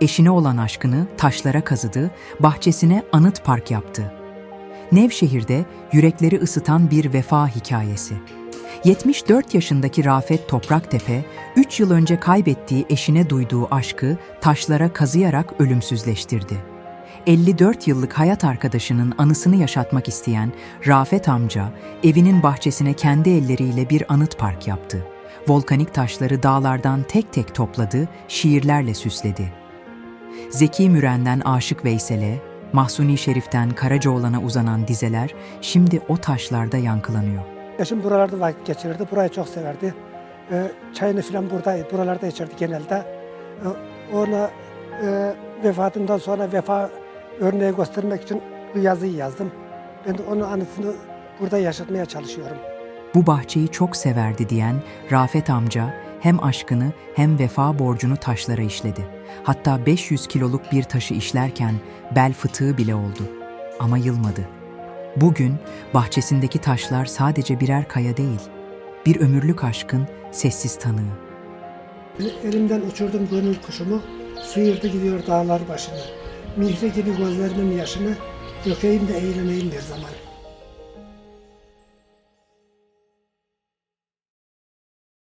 eşine olan aşkını taşlara kazıdı, bahçesine anıt park yaptı. Nevşehir'de yürekleri ısıtan bir vefa hikayesi. 74 yaşındaki Rafet Topraktepe, 3 yıl önce kaybettiği eşine duyduğu aşkı taşlara kazıyarak ölümsüzleştirdi. 54 yıllık hayat arkadaşının anısını yaşatmak isteyen Rafet amca, evinin bahçesine kendi elleriyle bir anıt park yaptı. Volkanik taşları dağlardan tek tek topladı, şiirlerle süsledi. Zeki Müren'den Aşık Veysel'e, Mahsuni Şerif'ten Karacaoğlan'a uzanan dizeler şimdi o taşlarda yankılanıyor. Eşim buralarda vakit geçirirdi. Burayı çok severdi. Ee, çayını falan burada, buralarda içerdi genelde. Ee, ona e, vefatından sonra vefa örneği göstermek için bu yazıyı yazdım. Ben de onun anısını burada yaşatmaya çalışıyorum. Bu bahçeyi çok severdi diyen Rafet amca hem aşkını hem vefa borcunu taşlara işledi. Hatta 500 kiloluk bir taşı işlerken bel fıtığı bile oldu. Ama yılmadı. Bugün bahçesindeki taşlar sadece birer kaya değil, bir ömürlük aşkın sessiz tanığı. Elimden uçurdum gönül kuşumu, sıyırdı gidiyor dağlar başını. Mihri gibi gözlerimin yaşını, dökeyim de eğleneyim bir zaman.